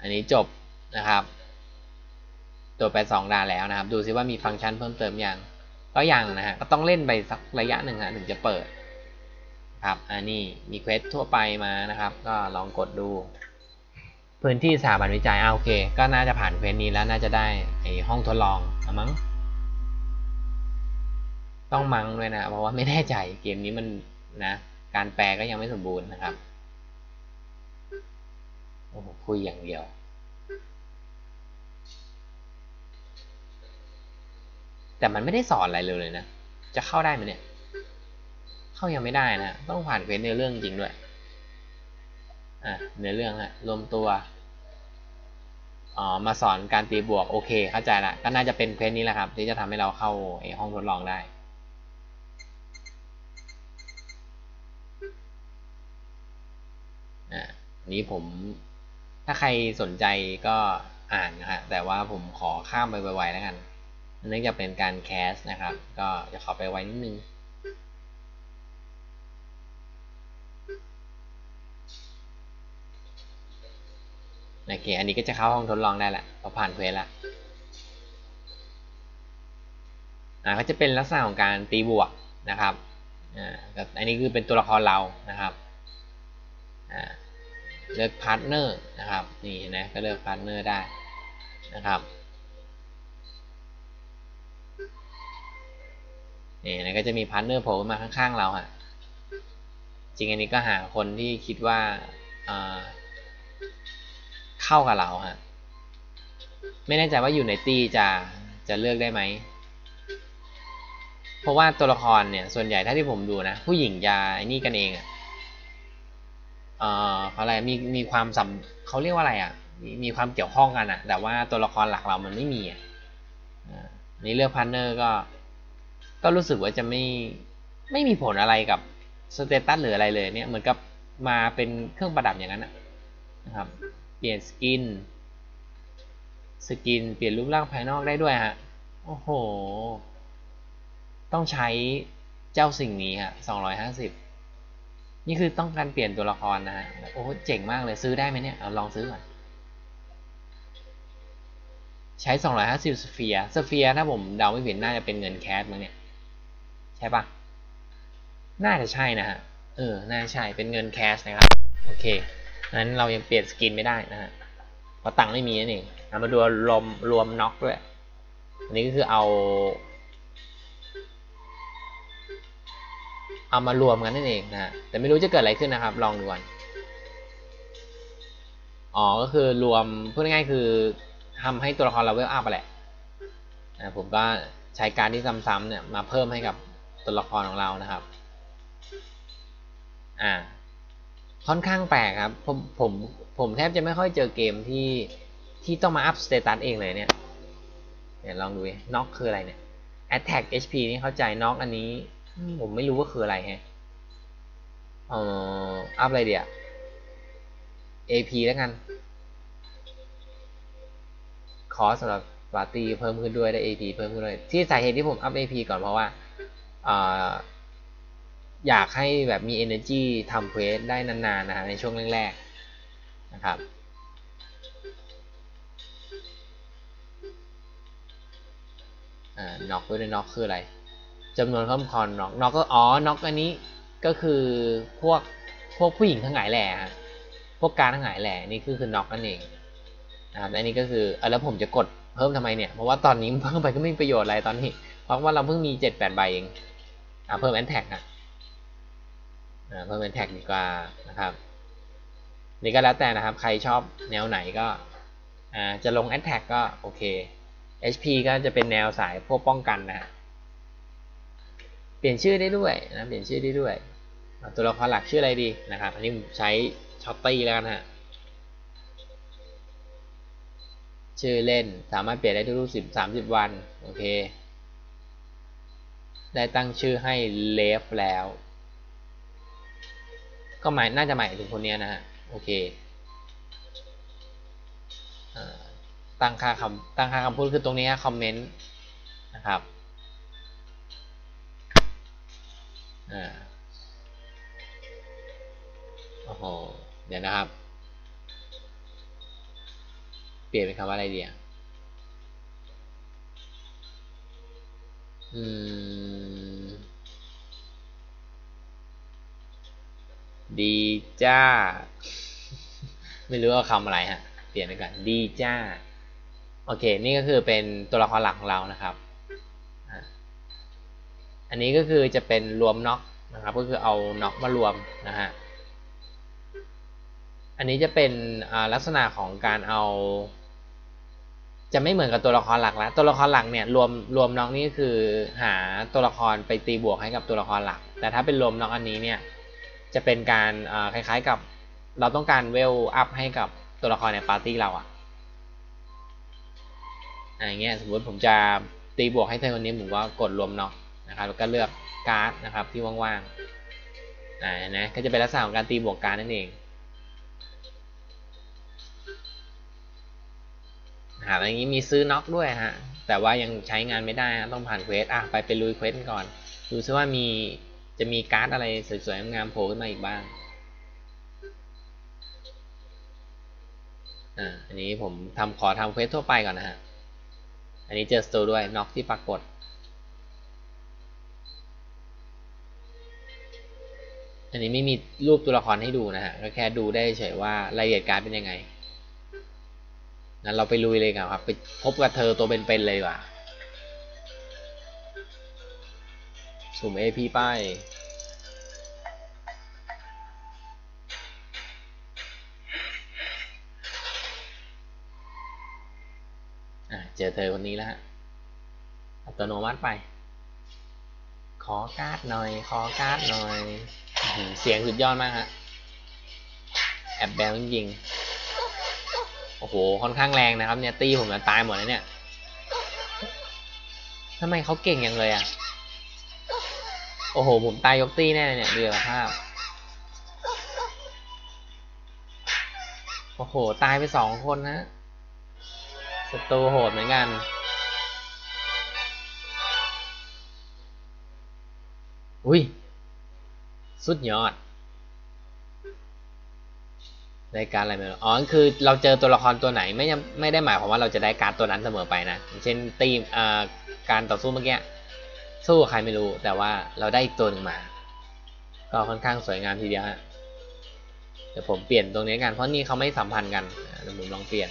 อันนี้จบนะครับตัวไปสองด่านแล้วนะครับ ดูซิว่ามีฟังก์ชันเพิ่มเติมยังก็ยังนะฮะก็ต้องเล่นไปสักระยะหนึ่งฮะถึงจะเปิดครับอันนี้มีเควสทั่วไปมานะครับ ก็ลองกดดู พื้นที่สถาบันวิจัยอ่าโอเค ก็น่าจะผ่านเควสนี้แล้วน่าจะได้ไอห้องทดลองอมั้งต้องมั้งด้วยนะ เพราะว่าไม่แน่ใจเกมนี้มันนะ การแปลก็ยังไม่สมบูรณ์นะครับ โอ้โหคุยอย่างเดียว แต่มันไม่ได้สอนอะไรเลยเลยนะ จะเข้าได้ไหมเนี่ย เข้ายังไม่ได้นะ ต้องผ่านเควสเนื้อเรื่องจริงด้วย อะเนื้อเรื่องฮะรวมตัว อ๋อ มาสอนการตีบวก โอเค เข้าใจละ ก็น่าจะเป็นเควสนี้แหละครับ ที่จะทำให้เราเข้าไอห้องทดลองได้อ่านี้ผม ถ้าใครสนใจก็อ่านนะฮะแต่ว่าผมขอข้ามไปไวๆแล้วกันเนื่องจากเป็นการแคสนะครับ ก็จะขอไปไวนิดนึงโอเค อันนี้ก็จะเข้าห้องทดลองได้ละพอผ่านเควสละอ่าก็จะเป็นลักษณะของการตีบวกนะครับ อ่า อันนี้คือเป็นตัวละครเรานะครับ อ่า เลือกพาร์ทเนอร์นะครับนี่นะก็เลือกพาร์ทเนอร์ได้นะครับนี่นะก็จะมีพาร์ทเนอร์โผล่มาข้างๆเราฮะจริงอันนี้ก็หาคนที่คิดว่าเข้ากับเราฮะไม่แน่ใจว่าอยู่ในตีจะจะเลือกได้ไหมเพราะว่าตัวละครเนี่ยส่วนใหญ่ถ้าที่ผมดูนะ ผู้หญิงจะไอ้นี่กันเองอะ เอ่อเขาอะไรมีมีความสัมเขาเรียกว่าอะไรอะมีมีความเกี่ยวข้องกันอะ แต่ว่าตัวละครหลักเรามันไม่มีอะนี่เลือกพาร์เนอร์ก็ ก็รู้สึกว่าจะไม่ไม่มีผลอะไรกับสเตตัสหรืออะไรเลยเนี่ยเหมือนกับมาเป็นเครื่องประดับอย่างนั้นนะครับ เปลี่ยนสกิน สกินเปลี่ยนรูปร่างภายนอกได้ด้วยฮะ โอ้โห ต้องใช้เจ้าสิ่งนี้ฮะสองร้อยห้าสิบ นี่คือต้องการเปลี่ยนตัวละครนะฮะโอ้เจ๋งมากเลยซื้อได้ไหมเนี่ยเอาลองซื้อก่อนใช้ 250สเฟียร์สเฟียร์ถ้าผมเดาไม่ผิดน่าจะเป็นเงินแคสมั้งเนี่ย ใช่ปะน่าจะใช่นะฮะ เออ น่าใช่ เป็นเงินแคสนะครับ โอเคนั้นเรายังเปลี่ยนสกินไม่ได้นะฮะเพราะตังค์ไม่มีนั่นเองเรามาดูรวมรวมน็อกด้วย อันนี้ก็คือเอา เอามารวมกันนั่นเองนะแต่ไม่รู้จะเกิดอะไรขึ้นนะครับ ลองดูก่อนอ๋อก็คือรวมพูดง่ายๆคือทำให้ตัวละครเราเวลอัพไปแหละนะผมก็ใช้การที่ซ้ำๆเนี่ยมาเพิ่มให้กับตัวละครของเรานะครับ อ่า ค่อนข้างแปลกครับ ผมผมผมแทบจะไม่ค่อยเจอเกมที่ที่ต้องมาอัพสเตตัสเองเลยเนี่ยเดี๋ยวลองดูน็อกคืออะไรเนี่ย attack HP นี่เข้าใจน็อกอันนี้ ผมไม่รู้ว่าคืออะไรฮะเอ่ออัพอะไรเดียว AP แล้วกันคอสสำหรับปาร์ตี้เพิ่มขึ้นด้วยได้ AP เพิ่มขึ้นด้วย ที่สาเหตุที่ผมอัพ AP ก่อนเพราะว่าอยากให้แบบมี energy ทำเควสได้นานๆนะฮะในช่วงแรกๆนะครับอ่าน็อกด้วยน็อกคืออะไร จำนวนข้อมคอนน็อกน็อกก็อ๋อน็อกอันนี้ก็คือพวกพวกผู้หญิงทั้งหลายแหล่ฮะพวกการทั้งหลายแหล่นี่คือคือน็อกนั่นเองนะครับอันนี้ก็คือเออแล้วผมจะกดเพิ่มทำไมเนี่ยเพราะว่าตอนนี้เพิ่มไปก็ไม่มีประโยชน์อะไรตอนนี้ เพราะว่าเราเพิ่งมีเจ็ดแปดใบเองอ่าเพิ่มแอนแท็กอะอ่าเพิ่มแอนแท็กดีกว่านะครับนี่ก็แล้วแต่นะครับ ใครชอบแนวไหนก็อ่าจะลงแอนแท็กก็โอเค HP ก็จะเป็นแนวสายพวกป้องกันนะฮะ เปลี่ยนชื่อได้ด้วยนะเปลี่ยนชื่อได้ด้วย ตัวละครหลักชื่ออะไรดีนะครับอันนี้ผมใช้ช็อตตี้แล้วนะฮะชื่อเล่นสามารถเปลี่ยนได้ทุกๆสิบสามสิบวันโอเค ได้ตั้งชื่อให้เลฟแล้ว ก็หมายน่าจะหมายถึงคนนี้นะฮะโอเคตั้งค่าคำตั้งค่าคำพูดคือตรงนี้คอมเมนต์นะครับ อ่าโอ้โหเดี๋ยวนะครับ เปลี่ยนเป็นคำว่าอะไรดีอะอืม ดีจ้า ไม่รู้เอาคำอะไรฮะ เปลี่ยนไปก่อนดีจ้า โอเค นี่ก็คือเป็นตัวละครหลักของเรานะครับ อันนี้ก็คือจะเป็นรวมน็อกนะครับ ก็คือเอาน็อกมารวมนะฮะ อันนี้จะเป็นลักษณะของการเอา จะไม่เหมือนกับตัวละครหลักแล้วตัวละครหลักเนี่ยรวมรวมน็อกนี่คือหาตัวละครไปตีบวกให้กับตัวละครหลัก แต่ถ้าเป็นรวมน็อกอันนี้เนี่ยจะเป็นการคล้ายๆกับเราต้องการเวลอัพให้กับตัวละครในปาร์ตี้เราอะอย่างเงี้ยสมมติผมจะตีบวกให้เธอคนนี้ผมก็กดรวมน็อก นะครับแล้วก็เลือกการ์ดนะครับที่ว่างๆอ่านะก็จะเป็นลักษณะของการตีบวกการ์ดนั่นเองหาอย่างนี้มีซื้อน็อกด้วยฮะแต่ว่ายังใช้งานไม่ได้ฮะต้องผ่านเควสอะไปไปลุยเควสก่อน ดูซิว่ามีจะมีการ์ดอะไรสวยๆงามๆโผล่ขึ้นมาอีกบ้างอ่าอันนี้ผมทำขอทำเควสทั่วไปก่อนนะฮะอันนี้เจอสตูด้วยน็อกที่ปรากฏ อันนี้ไม่มีรูปตัวละครให้ดูนะฮะก็แค่ดูได้เฉยว่ารายละเอียดการเป็นยังไงงั้นเราไปลุยเลยครับ ไปพบกับเธอตัวเป็นๆเลยว่ะสุ่ม AP ป้ายเจอเธอคนนี้แล้วฮะ อัตโนมัติไป ขอการ์ดหน่อย ขอการ์ดหน่อย เสียงสุดยอดมากฮะ แอบแบลจริง โอ้โห ค่อนข้างแรงนะครับ เนี่ย ตีผมจะตายหมดแล้วเนี่ยทำไมเขาเก่งอย่างเลยอะ โอ้โห ผมตายยกตีแน่เนี่ยเดูสภาพ โอ้โห ตายไปสองคนนะสตูโหดเหมือนกันอุ้ย สุดยอดได้การอะไรไหมอ๋อ คือเราเจอตัวละครตัวไหนไม่ไม่ได้หมายความว่าเราจะได้การตัวนั้นเสมอไปนะ เช่นตีมการต่อสู้เมื่อกี้ สู้ใครไม่รู้ แต่ว่าเราได้อีกตัวหนึ่งมา ก็ค่อนข้างสวยงามทีเดียวฮะ เดี๋ยวผมเปลี่ยนตรงนี้กัน เพราะนี่เขาไม่สัมพันธ์กันเดี๋ยวผมลองเปลี่ยน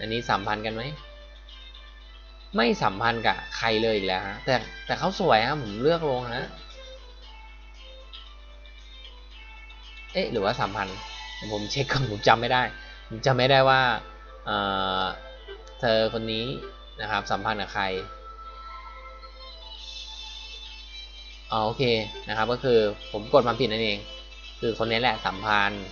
อันนี้สัมพันธ์กันไหม ไม่สัมพันธ์กับใครเลยอีกแล้วฮะแต่แต่เขาสวยฮะผมเลือกลงฮะเอ๊ะหรือว่าสัมพันธ์ผมเช็คก่อนผมจำไม่ได้ ผมจำไม่ได้ว่าเออเธอคนนี้นะครับ สัมพันธ์กับใครอ๋อโอเคนะครับ ก็คือผมกดมาผิดนั่นเอง คือคนนี้แหละสัมพันธ์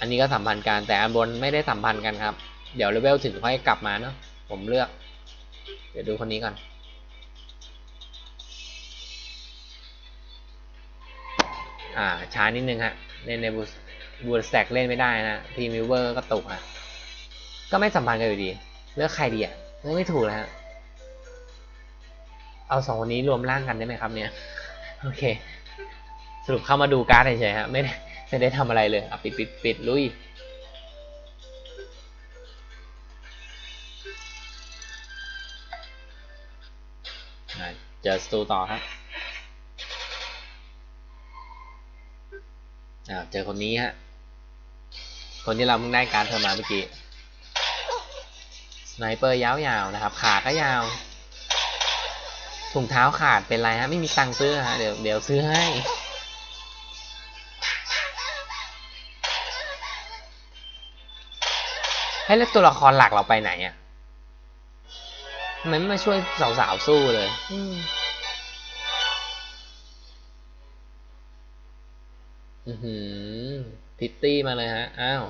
อันนี้ก็สัมพันธ์กันแต่อันบนไม่ได้สัมพันธ์กันครับ เดี๋ยวเลเวลถึงค่อยกลับมาเนาะ ผมเลือก เดี๋ยวดูคนนี้ก่อนอ่าช้านิดนึงฮะเล่นในบูบูสแต็กเล่นไม่ได้นะทีมิวเวอร์ก็ตกฮะก็ไม่สัมพันธ์กันอยู่ดี เลือกใครดีอะเลือกไม่ถูกแล้วฮะเอาสองคนนี้รวมร่างกันได้ไหมครับเนี่ยโอเค สรุปเข้ามาดูการ์ดเฉยๆฮะไม่ได้ไม่ได้ทำอะไรเลยอะปิดปิดปิดลุย จอสตูต่อครับอ่าเจอคนนี้ฮะ คนที่เราเพิ่งได้การเธอมาเมื่อกี้ สไนเปอร์ยาวๆนะครับ ขาก็ยาว ถุงเท้าขาดเป็นไรฮะ ไม่มีตังค์ซื้อฮะ เดี๋ยวเดี๋ยวซื้อให้ให้แล้วตัวละครหลักเราไปไหนอะ ทำไมไม่มาช่วยสาวๆสู้เลยอือหือพิตตี้มาเลยฮะ อ้าว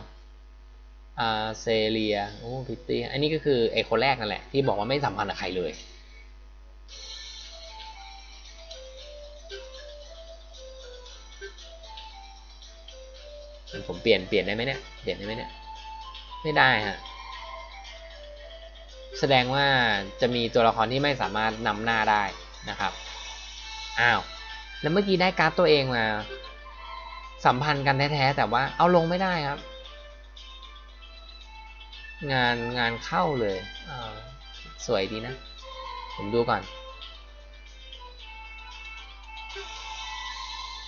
อาเซเลีย โอ้ พิตตี้ อันนี้ก็คือไอคนแรกนั่นแหละ ที่บอกว่าไม่สัมพันธ์กับใครเลย ผมเปลี่ยน เปลี่ยนได้ไหมเนี่ย เปลี่ยนได้ไหมเนี่ย ไม่ได้ฮะ แสดงว่าจะมีตัวละครที่ไม่สามารถนำหน้าได้นะครับ อ้าว แล้วเมื่อกี้ได้การ์ดตัวเองมา สัมพันธ์กันแท้ๆแต่ว่าเอาลงไม่ได้ครับ งานงานเข้าเลยอ่าสวยดีนะ ผมดูก่อน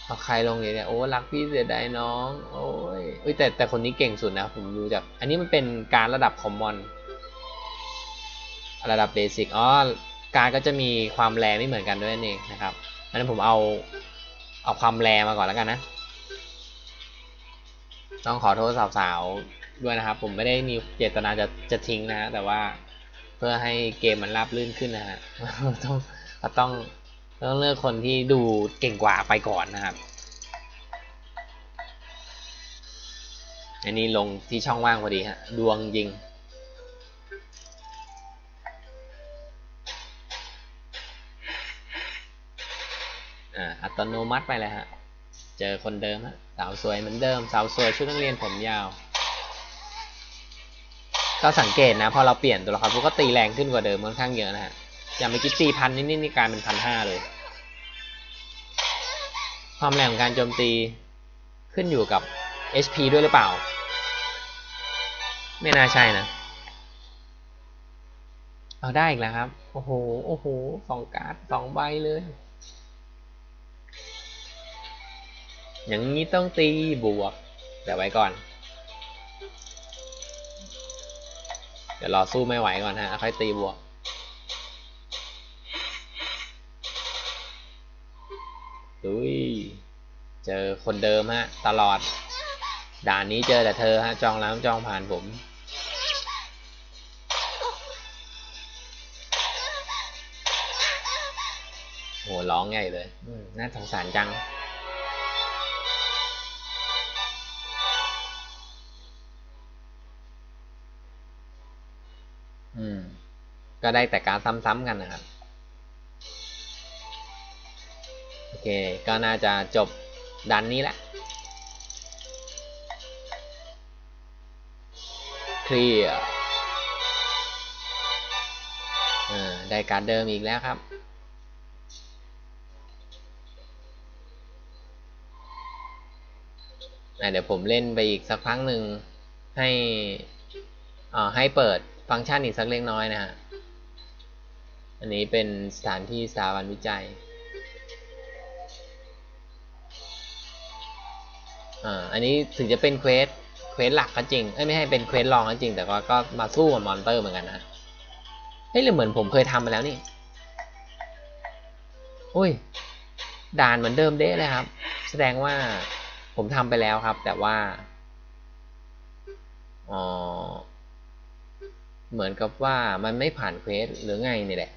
เอาใครลงเนี่ยเนี่ยโอ้รักพี่เสียดายน้องโอ้ยเอ้ยแต่แต่คนนี้เก่งสุดนะ ผมดูจาก อันนี้มันเป็นการระดับคอมมอน ระดับเบสิกอ๋อการก็จะมีความแรงไม่เหมือนกันด้วยนั่นะครับอันนั้นผมเอาเอาความแรงมาก่อนแล้วกันนะ ต้องขอโทษสาวๆด้วยนะครับ ผมไม่ได้มีเจตนาจะจะทิ้งนะฮะแต่ว่าเพื่อให้เกมมันราบลื่นขึ้นนะฮะต้องก็ต้องต้องเลือกคนที่ดูเก่งกว่าไปก่อนนะครับอันนี้ลงที่ช่องว่างพอดีฮะดวงจริง อ่าอัตโนมัติไปเลยฮะ เจอคนเดิมฮะสาวสวยเหมือนเดิมสาวสวยชุดนักเรียนผมยาว ก็สังเกตนะ พอเราเปลี่ยนตัวละครพวกก็ตีแรงขึ้นกว่าเดิมค่อนข้างเยอะนะฮะ อย่างเมื่อกี้ตีพันนิดๆนี่กลายเป็นพันห้าเลย ความแรงของการโจมตีขึ้นอยู่กับ HP ด้วยหรือเปล่า ไม่น่าใช่นะ เอาได้อีกแล้วครับ โอ้โห โอ้โห สองการ์ดสองใบเลย อย่างนี้ต้องตีบวกเดี๋ยวไว้ก่อน เดี๋ยวรอสู้ไม่ไหวก่อนฮะ ค่อยตีบวก ดุยเจอคนเดิมฮะ ตลอด ด่านนี้เจอแต่เธอฮะ จองแล้วจองผ่านผมโหร้องใหญ่เลยน่าสงสารจัง อืม ก็ได้แต่การซ้ำๆกันนะครับ โอเค ก็น่าจะจบดันนี้แหละ เคลียร์อ่าได้การเดิมอีกแล้วครับอะเดี๋ยวผมเล่นไปอีกสักพักหนึ่งให้อ่าให้เปิด ฟังก์ชันอีกสักเล็กน้อยนะฮะ อันนี้เป็นสถานที่สถาบันวิจัย อ่า อันนี้ถึงจะเป็นเควส เควสหลักก็จริง เอ้ยไม่ให้เป็นเควสรองก็จริง แต่ว่าก็มาสู้กับมอนเตอร์เหมือนกันนะเฮ้ยหรือเหมือนผมเคยทำมาแล้วนี่ อุ้ย ด่านเหมือนเดิมเด้เลยครับ แสดงว่าผมทำไปแล้วครับ แต่ว่า อ๋อ เหมือนกับว่ามันไม่ผ่านเควสหรือไงนี่แหละ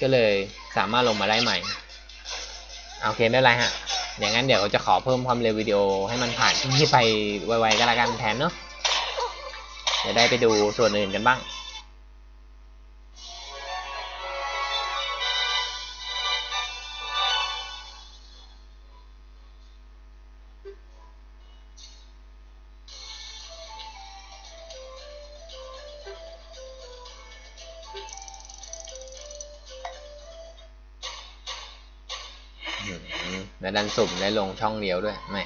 ก็เลยสามารถลงมาได้ใหม่ โอเคไม่เป็นไรฮะอย่างนั้นเดี๋ยวจะขอเพิ่มความเร็ววิดีโอให้มันผ่านที่ไปไวๆก็แล้วกันแทนเนาะเดี๋ยวได้ไปดูส่วนอื่นกันบ้าง แล้วดันสุ่มได้ลงช่องเดียวด้วยไม่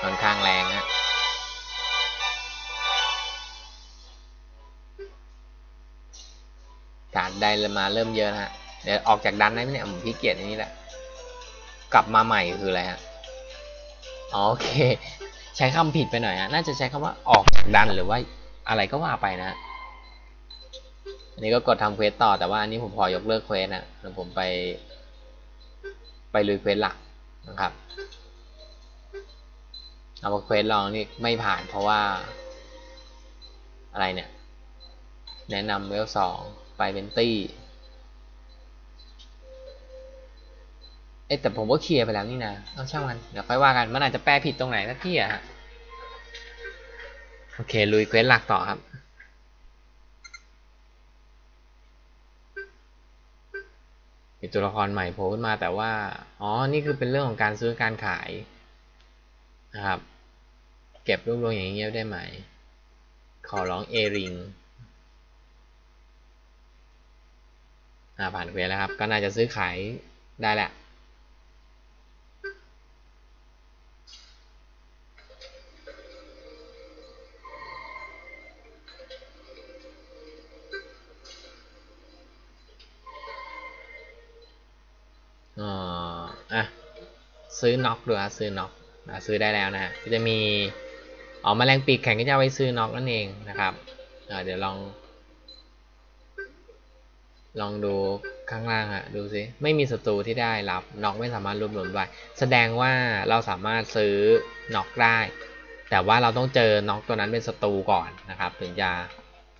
ค่อนข้างแรงฮะการได้มาเริ่มเยอะนะฮะ เดี๋ยวออกจากดันได้ไหมเนี่ยผมพี่เกียจอันนี้แหละ กลับมาใหม่คืออะไรฮะอ๋อโอเค ใช้คำผิดไปหน่อยฮะน่าจะใช้คำว่าออกจากดันหรือว่าอะไรก็ว่าไปนะอันนี้ก็กดทำเควสต่อแต่ว่าอันนี้ผมพอยกเลิกเควสนะแล้วผมไป ไปลุยเควสหลักนะครับเอาเควสลองนี่ไม่ผ่านเพราะว่า อะไรเนี่ย แนะนำเวลสองไปเป็นตี้ เอ๊แต่ผมก็เคลียร์ไปแล้วนี่นะเอาช่างมันเดี๋ยวค่อยว่ากันมันอาจจะแปลผิดตรงไหนสักที่อะฮะโอเคลุยเควสหลักต่อครับมีตัวละครใหม่โผล่ขึ้นมาแต่ว่า อ๋อ นี่คือเป็นเรื่องของการซื้อการขายนะครับ เก็บรวบรวมอย่างเงี้ยได้ไหม ขอร้องเอริงผ่านเควสแล้วครับ ก็น่าจะซื้อขายได้แหละ ซื้อน็อกดูฮะซื้อน็อกซื้อได้แล้วนะฮะจะมีอ๋อแมลงปีกแข็งก็จะไว้ซื้อน็อกนั่นเองนะครับเดี๋ยวลอง ลองดูข้างล่างฮะดูสิไม่มีศัตรูที่ได้รับน็อกไม่สามารถรวบรวมได้แสดงว่าเราสามารถซื้อน็อกได้ แต่ว่าเราต้องเจอน็อกตัวนั้นเป็นศัตรูก่อนนะครับ ถึงจะ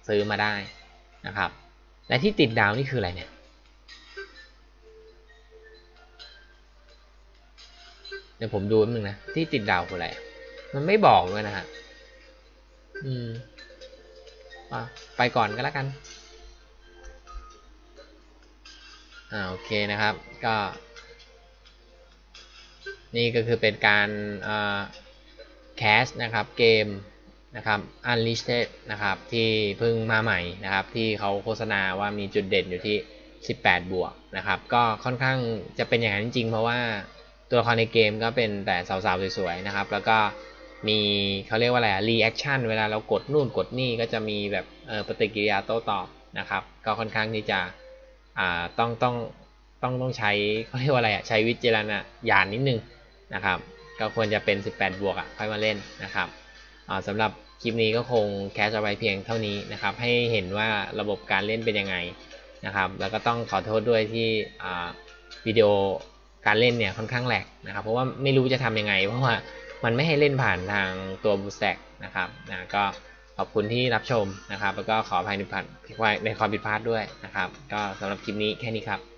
ซื้อมาได้นะครับ และที่ติดดาวนี่คืออะไรเนี่ย เดี๋ยวผมดูนิดนึงนะ ที่ติดดาวคืออะไร มันไม่บอกด้วยนะฮะ อืมอะไปก่อนก็แล้วกัน อ่าโอเคนะครับ ก็ นี่ก็คือเป็นการอ่าแคสนะครับเกมนะครับ Unlisted นะครับที่เพิ่งมาใหม่นะครับที่เขาโฆษณาว่ามีจุดเด่นอยู่ที่ 18 บวกนะครับก็ค่อนข้างจะเป็นอย่างนั้นจริงเพราะว่า ตัวละครในเกมก็เป็นแต่สาวๆสวยๆนะครับ แล้วก็มีเขาเรียกว่าอะไรรีแอคชั่นเวลาเรากดนู่นกดนี่ก็จะมีแบบปฏิกิริยาโต้ตอบนะครับ ก็ค่อนข้างที่จะต้องต้องต้องต้องใช้เขาเรียกว่าอะไรอะใช้วิจารณญาณนิดนึงนะครับ ก็ควรจะเป็น 18 บวกอะค่อยมาเล่นนะครับอ่าสำหรับคลิปนี้ก็คงแคสเอาไว้เพียงเท่านี้นะครับ ให้เห็นว่าระบบการเล่นเป็นยังไงนะครับ แล้วก็ต้องขอโทษด้วยที่วิดีโอ การเล่นเนี่ยค่อนข้างแหลกนะครับ เพราะว่าไม่รู้จะทำยังไง เพราะว่ามันไม่ให้เล่นผ่านทางตัวบูสแตกนะครับนะก็ขอบคุณที่รับชมนะครับ แล้วก็ขออภัยในความในความผิดพลาดด้วยนะครับ ก็สำหรับคลิปนี้แค่นี้ครับ